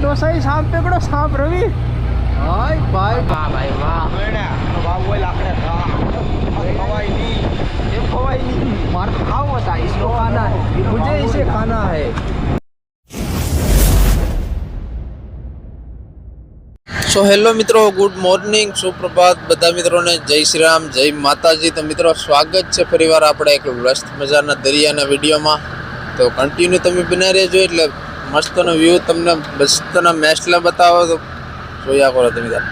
ડોસાઈ સાપ પકડો સાપ રવિ હાય ભાઈ. વાહ ભાઈ વાહ. મેણા વાવ હોય લાકડે ખા ખવાઈ નહીં એ ખવાઈ નહીં માર ખાવ હતા. ઇસકો ખાના હે. મુજે ઇસે ખાના હે. સો હેલો મિત્રો. ગુડ મોર્નિંગ સુપ્રભાત. બધા મિત્રોને જય શ્રી રામ જય માતાજી. તો મિત્રો સ્વાગત છે ફરીવાર આપણે એક વ્યસ્ત મજાના દરિયાના વિડીયોમાં. તો કન્ટિન્યુ તમે બના રહેજો એટલે મસ્તનો વ્યૂ તમને મસ્તના મેસ્ટલા બતાવો તો જોયા કરો તમે તાર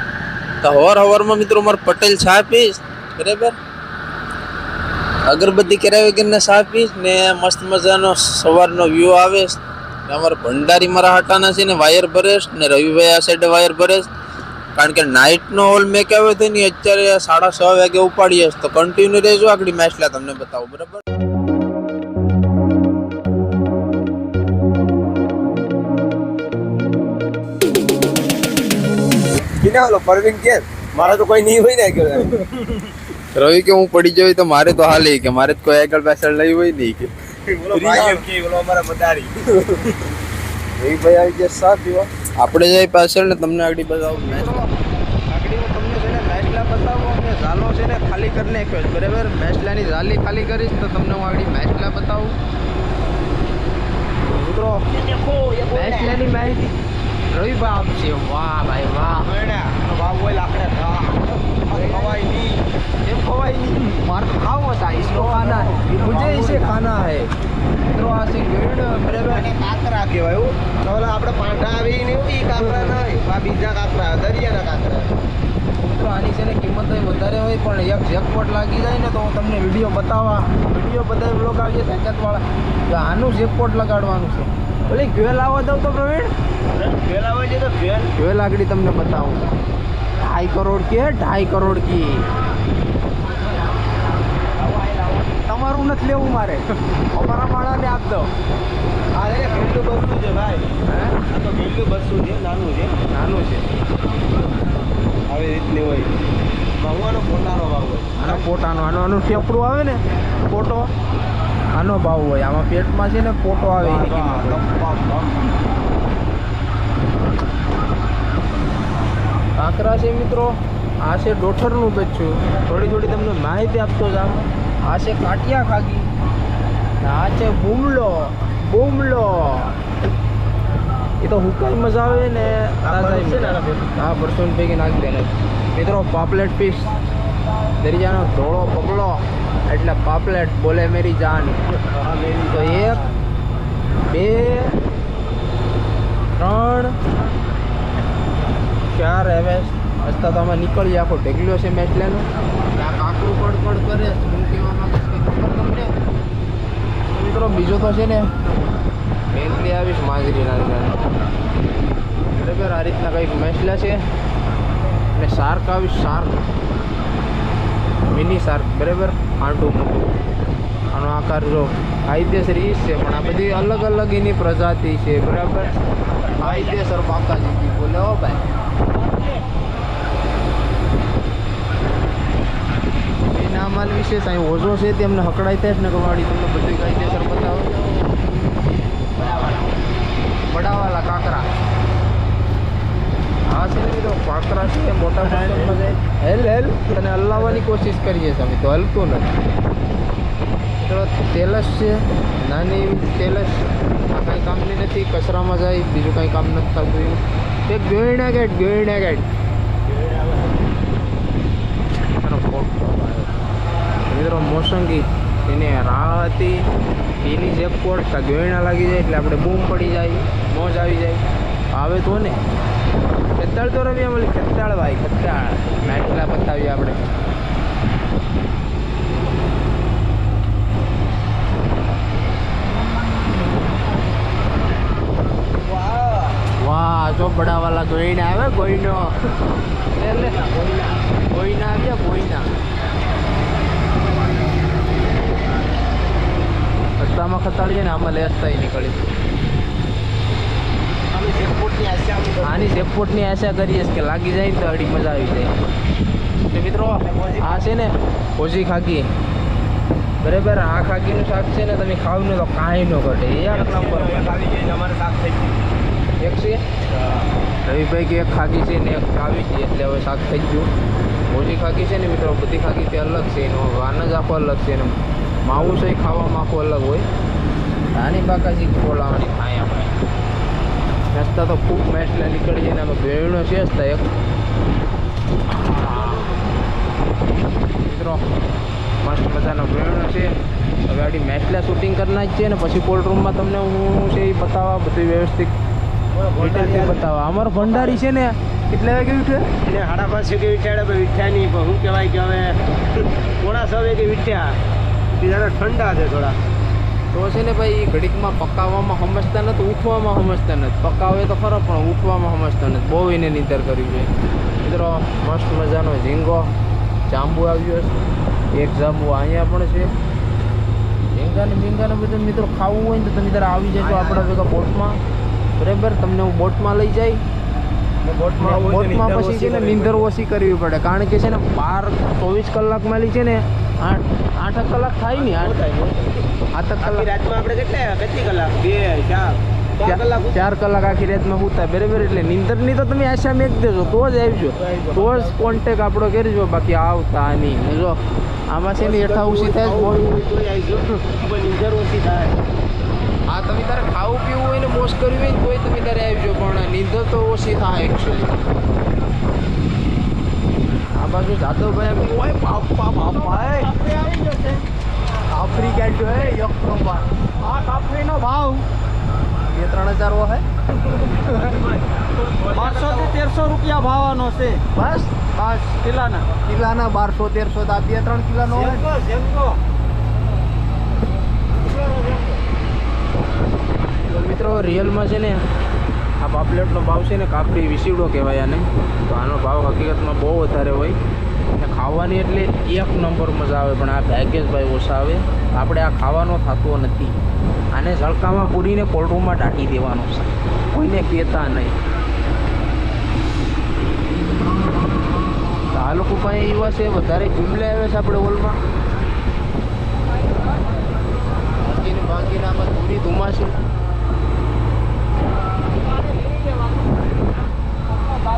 તો હવાર હવારમાં મિત્રો મારે પટેલ ચા પીશ, બરાબર? અગરબત્તી કરાવી કરીને ચા પીશ ને મસ્ત મજાનો સવારનો વ્યૂ આવે અમારા ભંડારી મારા હટાના છે ને વાયર ભરેશ ને રવિભાઈ આ સાઈડે વાયર ભરેશ. કારણ કે નાઇટનો હોલ મેં કહેવાય હતો ને અત્યારે સાડા છ વાગે ઉપાડીએ તો કન્ટિન્યુ રહેજો, આગળ મેચલા તમને બતાવું, બરાબર? આગળ. રવિ કે હું પડી જાય તો મારે તો હાલે કે મારે કોઈ આગળ પાછળ લઈ હોય નહીં કે. આપણે જાય પાછળ ને તમને આગળ બતાવું ઝાલો છે ને ખાલી કરી નાખ્યો છે. બરાબર? મેચલાની ઝાલી ખાલી કરીશ તો તમને હું આગળ મેચલા બતાવું. મિત્રો મેચલાની માહિતી રવિ બાપ છે વાહ ભાઈ વાહ. મેડા બાપ હોય લાકડા ખા ખવાય નહીં. એમ ખવાય નહીં. મારે તો ખાવ હતા ઇસકો ખાના હે. મુજે ઇસે ખાના હે. મિત્રો આ છે ગેડ અને કાકરા કહેવાય હું. તો આપણે પાંઠા આવી ને એ કાકરા ના બીજા કાકરા દરિયાના કાકરા. મિત્રો આની છે ને કિંમત વધારે હોય પણ એક જેકપોટ લાગી જાય ને તો હું તમને વીડિયો બતાવવા. વીડિયો બધા બ્લોગ આવીએ તાકાતવાળા આનું જેકપોટ લગાડવાનું છે. ઓલી ગ્વેલ આવવા દઉં તો પ્રવીણ? પેલા હોય છે તો ફેર ગ્વેલ આગળ તમને બતાવું. ઢાઈ કરોડ કે ઢાઈ કરોડ કી? તમારું નથી લેવું મારે. અમારા માણાને આપ દો. આ રે બસું છે ભાઈ. હે? આ તો ગેલું બસું છે નાનું છે. નાનું છે. આવી રીતની હોય. મહુવાનો પોતાનો ભાવ હોય. આનો આનો આનું ટેપડું આવે ને પોટો આનો ભાવ હોય આમાં પેટમાં છે ને ફોટો આવે એની કિંમત. કાંકરા છે મિત્રો આ છે ડોઠરનું બચ્ચું થોડી થોડી તમને માહિતી આપતો જામ આ છે કાટિયા ખાગી. આ છે બુમલો બુમલો. એ તો હુકાઈ મજા આવે ને. હા પરસોન પૈકી નાખી દે ને મિત્રો પાપલેટ ફિશ દરિયાનો ધોળો પગલો. એટલે પાપલેટ બોલે મેરી જાન. તો એક, બે, ત્રણ, ચાર હવે હસ્તા તો આમાં નીકળીએ. આખો ઢેકલ્યો છે મેટલેનો. આ કાકરું પડ પડ કરે શું કહેવા મિત્રો, બીજો તો છે ને મેલથી આવીશ માજરીના બરાબર, આ રીતના કંઈક મેસલા છે. અને શાર્ક આવીશ, શાર્ક. મિની શાર્ક, બરાબર? આંટું મોટું આનો આકાર જો કાયદેસર ઈ છે, પણ આ બધી અલગ અલગ એની પ્રજાતિ છે, બરાબર? કાયદેસર બાકાજી બોલે હો ભાઈ. એના માલ વિશે અહીં ઓઝો છે તેમને હકડાઈ થાય ને કવાડી, તમને બધું કાયદેસર બતાવો. બડાવાલા કાકરા. હા છે ને કાકરા છે મોટા જાય હેલ. હેલ તને હલાવવાની કોશિશ કરીએ છીએ અમે તો હલતું નથી. મિત્રો તેલસ છે. નાની એવી તેલસ. આ કાંઈ કામની નથી કચરામાં જાય બીજું કાંઈ કામ નથી થતું તે ગયણા ગેટ ગયણા ગેટ. મિત્રો મોસંગી. એને રાહ હતી. એની જે કોટ ગયણા લાગી જાય એટલે આપણે બૂમ પડી જાય મોજ આવી જાય. આવે તો ને. ખેતાળ તો રમી બોલી ખત્તાળ ભાઈ ખેતાળ. મેટલા બતાવીએ આપણે. વાહ જો બડાવાલા ગોઈના આવે એટલે ગોઈના. આવ્યા ગોઈના. રસ્તામાં ખતાડીએ ને આમાં લેસતા નીકળી. આની સેપોટની આશા કરીએ કે લાગી જાય તો અડી મજા આવી જાય. તો મિત્રો, આ છે ને ઓછી ખાગી બરાબર, આ ખાગીનું શાક છે ને તમે ખાવ ને તો કાંઈ ન ઘટે. એક એક છે? રવિભાઈ કે એક ખાકી છે ને એક ખાવી છે, એટલે હવે શાક થઈ ગયું. ઓછી ખાકી છે ને મિત્રો, બધી ખાકીથી અલગ છે. એનો વાન જ આખો અલગ છે. એનો માવું છે ખાવા આખું અલગ હોય. નાની બાકાજી ખોલાવાની ખાય આપણે. રસ્તા તો ખૂબ મેટલા નીકળી જાય ને અમે ભેળનો છે જ એક મિત્રો, મસ્ત મજાનો ભેળનો છે. હવે આડી મેટલા શૂટિંગ કરના જ છે ને પછી કોલ્ડ રૂમમાં તમને હું છે એ બતાવવા, બધું વ્યવસ્થિત ડિટેલથી બતાવવા. અમારો ભંડારી છે ને, કેટલા વાગે ઉઠે? ને સાડા પાંચ વાગે વિઠ્યાડે ભાઈ નહીં, પણ શું કહેવાય કે હવે, થોડા સવે વાગે વિઠ્યા બીજાના ઠંડા છે થોડા. તો છે ને ભાઈ ઘડીકમાં પકાવવામાં સમજતા નથી ઉઠવામાં સમજતા નથી. પકાવે તો ખરો પણ ઉઠવામાં સમજતા નથી. બહુ એને નિંદર કર્યું છે મિત્રો મસ્ત મજાનો ઝીંગો. જાંબુ આવ્યો છે એક જાંબુ અહીંયા પણ છે. ઝીંગાને બીંગાને બધું મિત્રો ખાવું હોય ને તો તમે ત્યારે આવી જજો આપણા ભેગા બોટમાં. બરાબર? તમને હું બોટમાં લઈ જાય. બોટમાં પછી છે ને નીંદર ઓછી કરવી પડે. કારણ કે છે ને બાર ચોવીસ કલાકમાં લી છે ને આઠ આઠ કલાક થાય ને આઠ આઠ કલાક રાતમાં આપણે કેટલા કેટલી કલાક બે ચાર ચાર કલાક આખી રાતમાં સૂતા બરાબર એટલે નિંદરની તો તમે આશા મેક દેજો તો જ આવજો તો જ કોન્ટેક આપણો કરજો બાકી આવતા નહીં જો આમાં છે ને હેઠા ઉછી થાય નીંદર ઓછી થાય આ તમે તારે ખાવું પીવું હોય ને મોજ કરવી હોય ને તોય તમે તારે આવજો પણ નિંદર તો ઓછી થાય એકચ્યુઅલી આ બાજુ જાદવભાઈ આવ્યું ઓય બાપા બાપા આફ્રિકા જો હે એક નંબર આ કાફરીનો ભાવ બે ત્રણ હજાર વો હે બારસો થી તેરસો રૂપિયા ભાવવાનો છે બસ બસ કિલ્લાના કિલ્લાના બારસો તેરસો તો આ બે ત્રણ કિલ્લાનો હોય જેમકો જેમકો તો મિત્રો રિયલમાં છે ને આ પાપલેટનો ભાવ છે ને કાપડી વિસીડો કહેવાય આને. તો આનો ભાવ હકીકતમાં બહુ વધારે હોય. અને ખાવાની એટલે એક નંબર મજા આવે, પણ આ ભાઈ ઓછા આવે. આપણે આ ખાવાનો થતો નથી. આને ઝળકામાં પૂરીને કોલ્ડરૂમમાં ટાંકી દેવાનો છે. કોઈને કહેતા નહીં. આ લોકો પાસે એવા છે, વધારે જુમલે આવે છે આપણે હોલમાં બાકીને બાકીના આમાં ધૂરી ધુમાશે હા તો મિત્રો હવે છે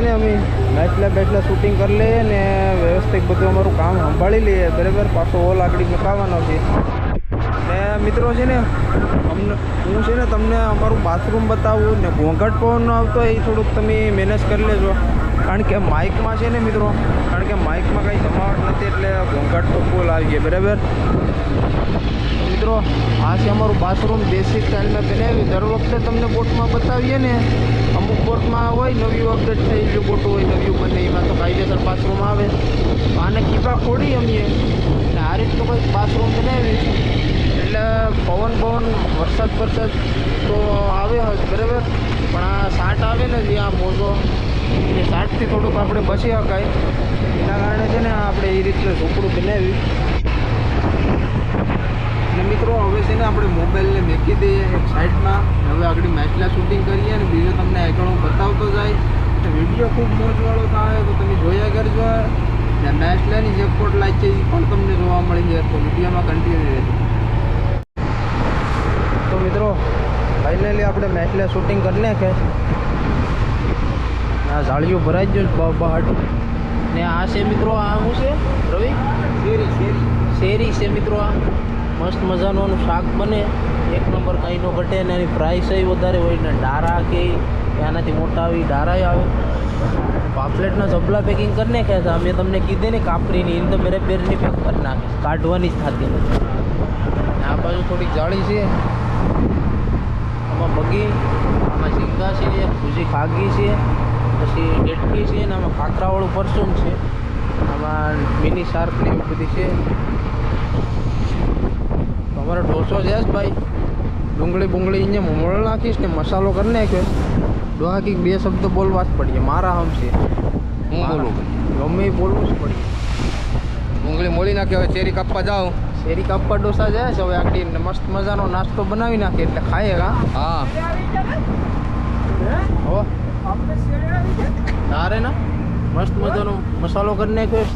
ને અમે બેટલા બેટલા શૂટિંગ કરી લઈએ ને વ્યવસ્થિત બધું અમારું કામ સંભાળી લઈએ. બરાબર? પાછો ઓલ આગળ મુકાવવાનો છે. ને મિત્રો છે ને, અમને, હું છે ને તમને અમારું બાથરૂમ બતાવું ને ઘોંઘાટ પણ આવતો એ થોડુંક તમે મેનેજ કરી લેજો. કારણ કે માઇકમાં છે ને મિત્રો, કારણ કે માઇકમાં કંઈ જમાવટ નથી એટલે ઘોંઘાટ તો ફૂલ આવી ગઈ, બરાબર? મિત્રો, આ છે અમારું બાથરૂમ બેસિક સ્ટાઇલમાં બનાવ્યું દર વખતે તમને બોટમાં બતાવીએ ને, અમુક બોટમાં હોય, નવી અપડેટ ગયું બોટું હોય, નવી બને, એમાં તો કાયદેસર બાથરૂમ આવે. આને કીપા ખોડી અમીએ અને આ રીતનું કંઈક બાથરૂમ બનાવ્યું. એટલે પવન પવન વરસાદ વરસાદ તો આવે જ બરાબર? પણ આ સાટ આવે ને જે આ મોજો, એ સાટથી થોડુંક આપણે બચી શકાય. એના કારણે છે ને આપણે એ રીતનું ઝૂંપડું બનાવ્યું. અને મિત્રો, હવે છે ને આપણે મોબાઈલને મેકી દઈએ એક સાઈડમાં. હવે આગળ મેચલા શૂટિંગ કરીએ અને બીજો તમને આગળ બતાવતો જાય. વીડિયો ખૂબ મોજવાળો થાય તો તમે જોયા કરજો. ને મેચલાની જે કોટ લાઈટ છે, એ પણ તમને જોવા મળી જાય. તો વિડીયોમાં કન્ટિન્યુ રહેજો. તો મિત્રો ફાઇનલી આપણે મેટલે શૂટિંગ કરી નાખે. આ જાળીઓ ભરાઈ જ ગયો બહાટ ને આ છે મિત્રો આ શું છે? રવિ? શેરી શેરી. શેરી છે મિત્રો આ. મસ્ત મજાનું આનું શાક બને. એક નંબર કંઈ નો ઘટે ને એની પ્રાઇસ વધારે હોય ને ડારા કે એનાથી મોટા આવી ડારાય આવે. પાપલેટના જબલા પેકિંગ કરી નાખ્યા છે. મેં તમને કીધે ને કાપરીની એને તો મેરે પેરની પેક કરી નાખી. કાઢવાની જ થતી નથી. આ બાજુ થોડીક જાળી છે. આમાં બગી આમાં ઝીંગા છે ભૂજી ખાગી છે પછી ડેટકી છે ને આમાં કાંકરાવાળું પરસું છે. આમાં મિની શાર્ક ને એવી બધી છે. તમારો ઢોસો છે ભાઈ. ડુંગળી બુંગળી અહીંયા મોળ નાખીશ ને મસાલો કરી નાખ્યો. ડોહા કંઈક બે શબ્દ બોલવા જ પડીએ. મારા હમ છે. હું બોલું? ગમે બોલવું જ પડીએ. ડુંગળી મોળી નાખી હવે ચેરી કાપવા જાઉં. શેરી કાપા ડોસા જાય છે. હવે આટલી મસ્ત મજાનો નાસ્તો બનાવી નાખીએ એટલે ખાઈએ હા હા. હો. તારે ના? મસ્ત મજાનો મસાલો કરી નાખ્યો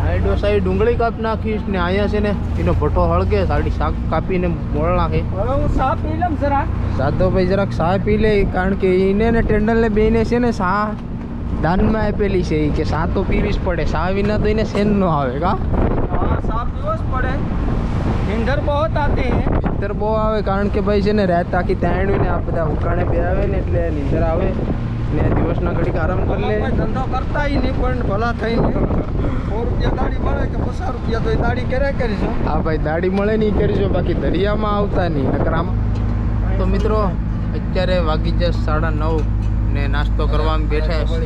સાઈડો સાઈડ ડુંગળી કાપ નાખીશ ને અહીંયા છે ને એનો ભઠ્ઠો હળગે સાડી શાક કાપીને મોળ નાખે. સાધો ભાઈ જરાક સા પી લે કારણ કે એને ને ટેન્ડલને બેને છે ને સા દાનમાં આપેલી છે કે સા તો પીવી જ પડે. ચા વિના તો એને સેન ન આવે કા? ઇંધર બહુ આતે નિંદર બહુ આવે કારણ કે ભાઈ છે ને રાત આખી તાણવી ને આ બધા ઉકાણે બે આવે ને એટલે નિંદર આવે ને દિવસના ઘડીક આરામ કરી લે. ધંધો કરતા નહીં પણ ભલા થઈને સો રૂપિયા દાડી મળે કે પચાસ રૂપિયા તો એ દાડી ક્યારે કરીશો હા ભાઈ દાડી મળે નહીં કરીશો બાકી દરિયામાં આવતા નહીં. નકર આમ તો મિત્રો અત્યારે વાગી જશે સાડા નવ ને નાસ્તો કરવા બેઠા છે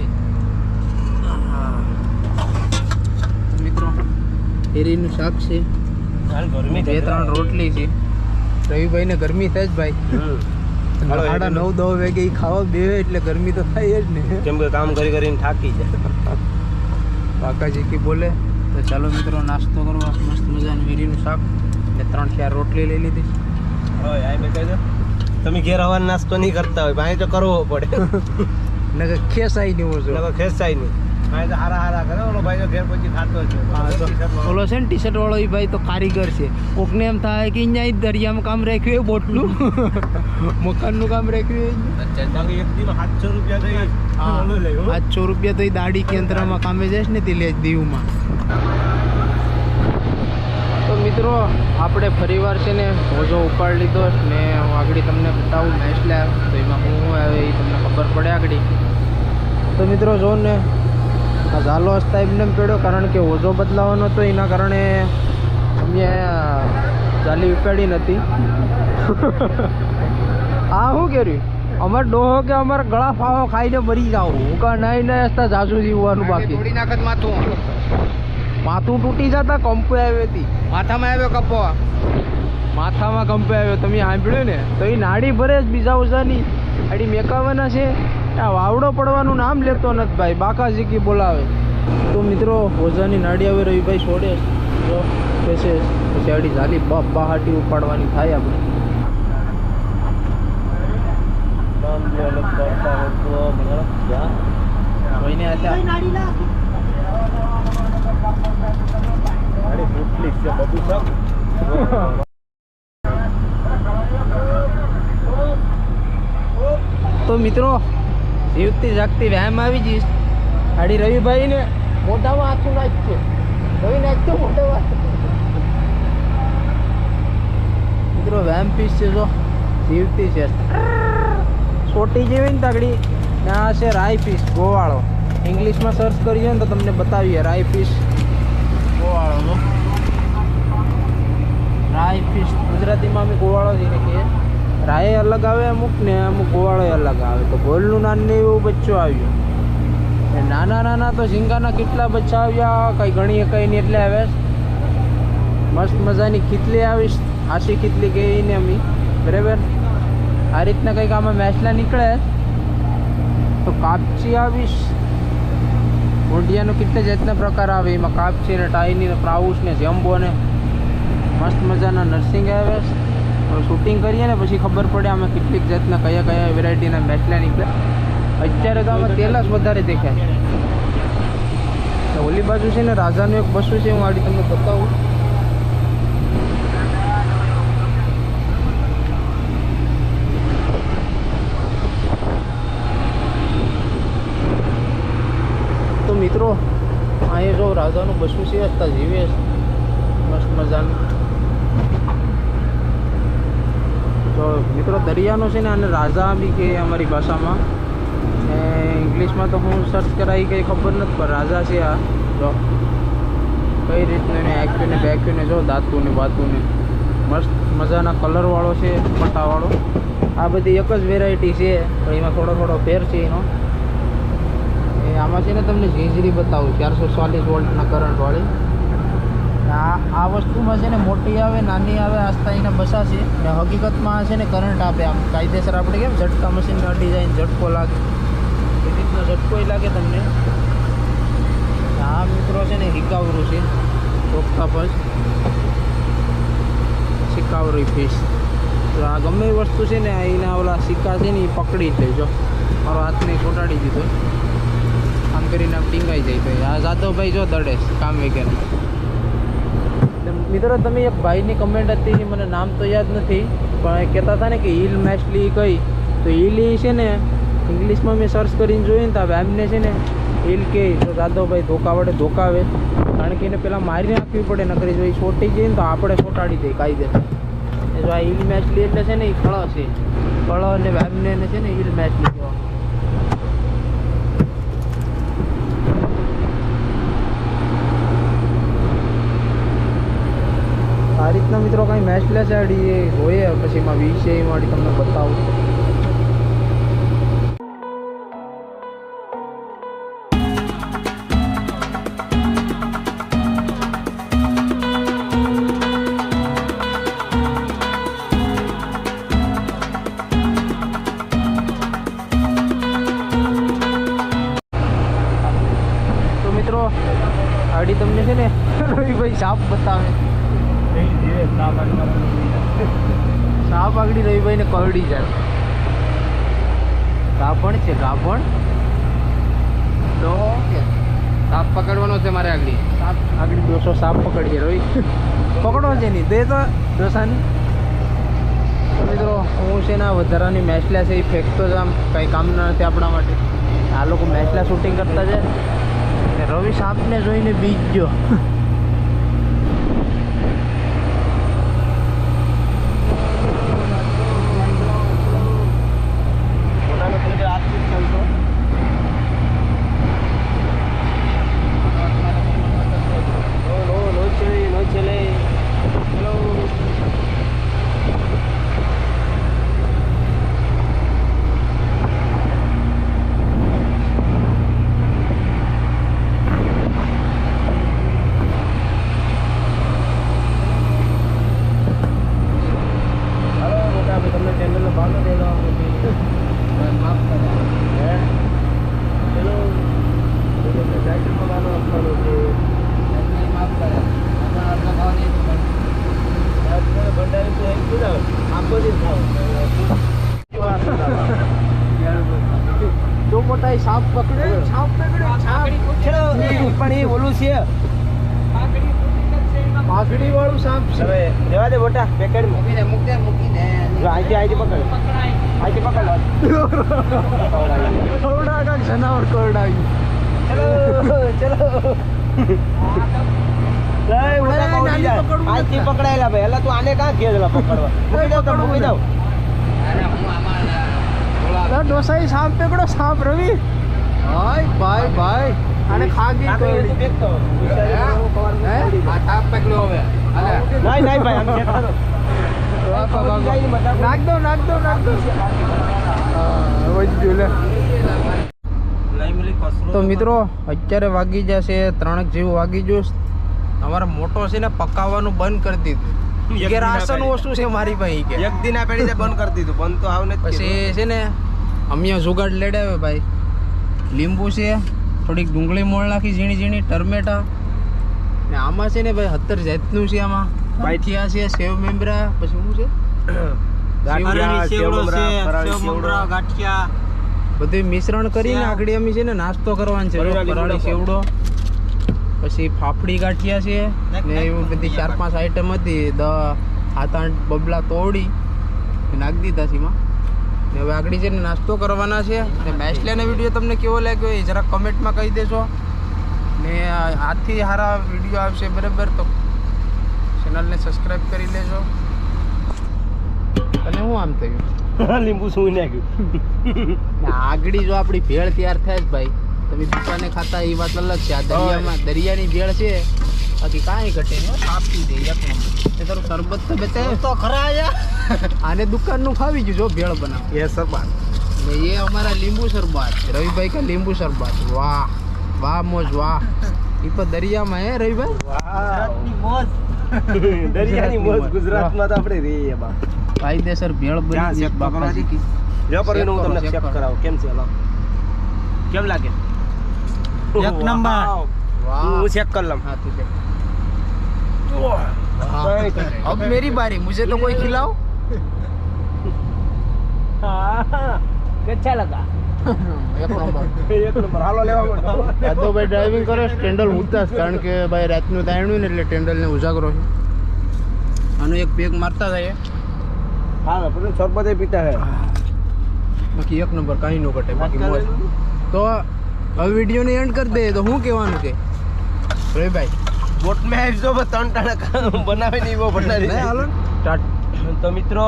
મિત્રો એરીનું શાક છે. બે ત્રણ રોટલી છે. રવિભાઈને ગરમી થાય જ ભાઈ. સાડા નવ દસ વાગે એ ખાવા બે એટલે ગરમી તો થાય જ ને. કેમ કે કામ કરી કરીને થાકી જાય. કાકાજી કી બોલે તો ચાલો મિત્રો નાસ્તો કરવા. મસ્ત મજાનું વીરીનું શાક. ને ત્રણ ચાર રોટલી લઈ લીધી. હોય આ બે તમે ઘેર હવાનો નાસ્તો નહીં કરતા હોય ભાઈ તો કરવો પડે. નકર ખેસાઈ નહીં ઓછો નકર ખેંચાય નહીં. ઓલો ભાઈ ઘેર પછી ખાતો છે ઓલો છે ને ટી શર્ટ વાળો એ ભાઈ તો કારીગર છે. કોકને એમ થાય કે અહીંયા જ દરિયામાં કામ રાખ્યું એ બોટલું. મકાનનું કામ રાખ્યું સાતસો રૂપિયા લે, રૂપિયા તો એ દાડી કેન્દ્રમાં કામે જઈશ ને તે લે દીવમાં. તો મિત્રો આપણે ફરીવાર છે ને હોજો ઉપાડ લીધો ને આગળ તમને બતાવું નેસલે તો એમાં હું આવે એ તમને ખબર પડે આગળ. તો મિત્રો જો ને આ ઝાલો એમને પડ્યો કારણ કે ઓઝો બદલાવાનો હતો એના કારણે અમે જાલી ઉપાડી નથી. આ શું કર્યું? અમારે ડોહો કે અમારે ગળા ફાવો ખાઈને મરી જાવ હું કા નહીં નહીં હસતા જાજુ જીવવાનું બાકી. નાખત માથું. માથું તૂટી જતા કંપે આવ્યો હતી માથામાં આવ્યો કપો. માથામાં કંપે આવ્યો. તમે સાંભળ્યું ને? તો એ નાડી ભરે જ બીજા ઓછાની આડી મેકાવાના છે. આ વાવડો પડવાનું નામ લેતો નથી ભાઈ બાકાજી કી બોલાવે. તો મિત્રો ઓઝાની નાડી આવે રવિભાઈ છોડે જો કહેશે પછી આડી જાલી બાપ બહાટી ઉપાડવાની થાય આપણે. તો મિત્રો જીવતી જાગતી વ્યાયામ આવી જઈશ આડી રવિભાઈ ને મોઢામાં આખું નાખશે રવિ નાખતો મોઢામાં મિત્રો, વ્યાયામ પીસ છે જો. જીવતી છે. સોટી જેવી ને તગડી. ને આ છે રાઈ પીસ ગોવાળો. ઇંગ્લિશમાં સર્ચ કરીએ ને તો તમને બતાવીએ રાઈ પીસ ગોવાળો રાઈ ફિશ ગુજરાતીમાં અમે ગોવાળો જઈને કહીએ. રાય અલગ આવે, અમુક ને અમુક ગોવાળો અલગ આવે. તો ગોલનું નાનું એવું બચ્ચું આવ્યું. ને નાના નાના તો ઝીંગાના કેટલા બચ્ચા આવ્યા, કંઈ ગણીએ, કંઈ નહીં, એટલે આવે મસ્ત મજાની ખીતલી આવીશ. આશી ખીચલી કહીને અમે બરાબર? આ રીતના કંઈક આમાં મેસલા નીકળે. તો કાપચી આવીશ. ઊંડિયાનો કેટલા જાતના પ્રકાર આવે? એમાં કાપચી ને ટાઈની ને પ્રાઉસ ને જેમ્બો ને મસ્ત મજાના નર્સિંગ આવે શૂટિંગ કરીએ ને પછી ખબર પડે અમે કેટલીક જાતના કયા કયા વેરાયટીના મેટલા નીકળે. અત્યારે તો આમાં તેલ જ વધારે દેખાય ઓલી બાજુ છે ને રાજાનું એક બસું છે, હું આડી તમને બતાવું. મિત્રો, અહીંયા જો રાજાનું બસું છે, અત્યારે જીવે મસ્ત મજાનું. તો મિત્રો દરિયાનો છે ને અને રાજા બી કે અમારી ભાષામાં. ને ઇંગ્લિશમાં તો હું સર્ચ કરાવી કંઈ ખબર નથી, પણ રાજા છે આ. જો. કઈ રીતનું એને આંખ્યું ને બેખ્યું ને જો દાંતું ને બાતું ને મસ્ત મજાના કલરવાળો છે પટ્ટાવાળો આ બધી એક જ વેરાયટી છે, પણ એમાં થોડો થોડો ફેર છે એનો. એ આમાં છે ને તમને ઝીંઝરી બતાવું, ચારસો ચાલીસ વોલ્ટના કરંટવાળી આ વસ્તુમાં છે ને મોટી આવે, નાની આવે આસ્તા એના બસા છે. ને હકીકતમાં છે ને કરંટ આપે. આમ કાયદેસર આપણે કેમ ઝટકા મશીન અડી જાય ને ઝટકો લાગે. એ રીતનો ઝટકો લાગે તમને. આ મિત્રો છે ને હિકાવરું છે. ઓક્ટાપસ શિકાવરી ફિશ તો આ ગમે વસ્તુ છે ને એના ઓલા સિક્કા છે ને, એ પકડી જ લેજો. મારો હાથને ચોંટાડી દીધો. આમ કરીને આમ ટીંગાઈ જાય ભાઈ આ જાદવભાઈ જો દડે, કામ વગેરે. મિત્રો, તમે એક ભાઈની કમેન્ટ હતી મને નામ તો યાદ નથી, પણ એ કહેતા હતા ને કે હિલ મેસ્ટલી કઈ. તો હિલ એ છે ને ઇંગ્લિશમાં મેં સર્ચ કરીને જોયું ને તો હવે એમને છે ને હિલ કે, તો જાદવભાઈ ધોકા વડે ધોકાવે. કારણ કે એને પહેલાં મારી નાખવી પડે, નકરી જો એ છોટી જઈએ ને તો આપણે છોટાડી દઈએ કાયદે જો આ હિલ મેચલી એટલે છે ને એ ફળ છે. ફળ અને વેમને છે ને હિલ મેચલી કહેવા આ રીતના મિત્રો, કાંઈ મેચ લે છે આડી એ હોય પછી એમાં વિષય માટે તમને બતાવું. છે કે સાપ પકડવાનો છે મારે આગળ. સાપ આગળ દોસો સાપ પકડીએ રવિ પકડો છે નહીં દે તો દોસાની તો મિત્રો, હું છે ને વધારાની મેચલા છે એ ફેંકતો જ આમ કંઈ કામ નથી આપણા માટે. આ લોકો મેચલા શૂટિંગ કરતા છે રવિ સાપને જોઈને બીજ ગયો પોતાનો પોતે આર્થિક ચાલતો No, no, no chile, no chile. Hello. હાલો મોટા ભાઈ તમને ચેનલનો ભાગ નથી દેવાનો માફ કરે હે ચલો તમને સાયકલમાં ગાનો આપવાનો છે માફ કરે આપણા આટલો ભાવ નહીં ભંડારી તો એક કીધા આખો દિન ખાવ જો મોટા સાપ પકડે સાપ પકડે પણ એ ઓલું છે. પાઘડી વાળું સાપ છે. હવે જવા દે બોટા પેકેટ મૂકી દે મૂકી દે મૂકી દે જો અહીંથી અહીંથી પકડ. અહીંથી પકડ. થોડા કાંક જનાવર કરડાવ્યું ચલો ચલો. આજથી પકડાયેલા ભાઈ. એટલે તું આને કાં ઘેર પકડવા? મૂકી દઉં તો મૂકી દઉં. ડોસાઈ સાપ પકડો સાપ રવિ. ભાઈ ભાઈ ભાઈ. આને ખાગી ફેંકતો. આ સાપ હવે. અલે નહીં નહીં ભાઈ આમ. નાખ દો નાખ દો નાખ દો. લે. તો મિત્રો અત્યારે વાગી જશે ત્રણેક જેવું વાગી જશે અમારે મોટો છે ને પકાવવાનું બંધ કરી દીધું. કે રાશન. વસ્તુ છે મારી પાસે કે? એક દિન આ પેઢી બંધ કરી દીધું. બંધ તો આવને પછી છે ને અમે જુગાડ લેડાવે ભાઈ. લીંબુ છે થોડીક ડુંગળી મોળ નાખી ઝીણી ઝીણી ટર્મેટા ને આમાં છે ને ભાઈ સત્તર જાતનું છે આમાં. બાઈથિયા છે સેવ મેમરા પછી શું છે? બધું મિશ્રણ કરીને આગળ અમે છે ને નાસ્તો કરવાનો છે. ફરાળી સેવડો. પછી ફાફડી ગાંઠિયા છે. ને એવું બધી ચાર પાંચ આઈટમ હતી. દ હાથ આઠ બબલા તોડી. નાખી દીધા છે એમાં. ને હવે આગળ જઈને નાસ્તો કરવાના છે. ને બેસલેનો વીડિયો તમને કેવો લાગ્યો એ જરા કમેન્ટમાં કહી દેજો. ને આ હાથથી સારા વીડિયો આવશે બરાબર? તો ચેનલને સબસ્ક્રાઈબ કરી લેજો. અને હું આમ થયું? લીંબુ શું નાખ્યું. આગળ જો આપણી ભેળ તૈયાર થાય જ ભાઈ. તમે દુકાને ખાતા એ વાત અલગ છે. આ દરિયામાં દરિયાની ભેળ છે. બાકી કાંઈ ઘટે નહીં આપી દે એ તારું શરબત તો બેતે તો ખરા યા આને દુકાનનું ખાવી જો ભેળ બનાવ. એ સરબત એ અમારા લીંબુ શરબત રવિભાઈ કે લીંબુ શરબત. વાહ વાહ મોજ વાહ. એ તો દરિયામાં હે રવિભાઈ? ગુજરાતની મોજ. દરિયાની મોજ ગુજરાતમાં તો આપણે રહીએ બા કાયદેસર ભેળ બની છે બાપાજી કી. જો પર હું તમને ચેક કરાવ. કેમ છે હલો? કેમ લાગે એક નંબર હું ચેક કરી હા તું ચેક अब मेरी बारी मुझे तो कोई खिलाओ अच्छा लगा એક નંબર એક નંબર હાલો લેવા માંડો યાદવ ભાઈ ડ્રાઇવિંગ કરે સ્ટેન્ડલ ઉડતા જ કારણ કે ભાઈ રાતનું તાણ્યું ને એટલે ટેન્ડલને ઉજાગરો છે આનો એક પેગ મારતા થાય હા પછી શરબત પીતા હે બાકી એક નંબર કાંઈ ન ઘટે બાકી મોજ તો હવે વિડીયોને એન્ડ કરી દે તો શું કહેવાનું કે રવિભાઈ બોટ મે આવજો પણ ત્રણ ટાણા બનાવી નહીં બહુ નહીં ભંડારી હાલો તો મિત્રો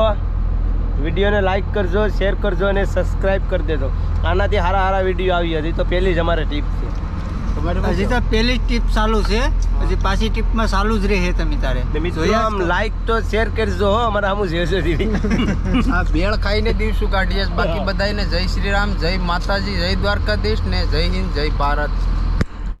વિડીયોને લાઈક કરજો શેર કરજો અને સબસ્ક્રાઇબ કરી દેજો. આનાથી સારા સારા વીડિયો આવી હતી તો પહેલી જ અમારે ટીપ છે. હજી તો પહેલી ટીપ ચાલુ છે. હજી પાછી ટીપમાં ચાલુ જ રહે તમે તારે. મિત્રો જોયા આમ. લાઈક તો. શેર કરજો હો અમારે આમ છે દીદી આ ભેળ ખાઈને દિવસું કાઢીએ. બાકી બધાને જય શ્રી રામ જય માતાજી જય દ્વારકાધીશ ને જય હિન્દ જય ભારત.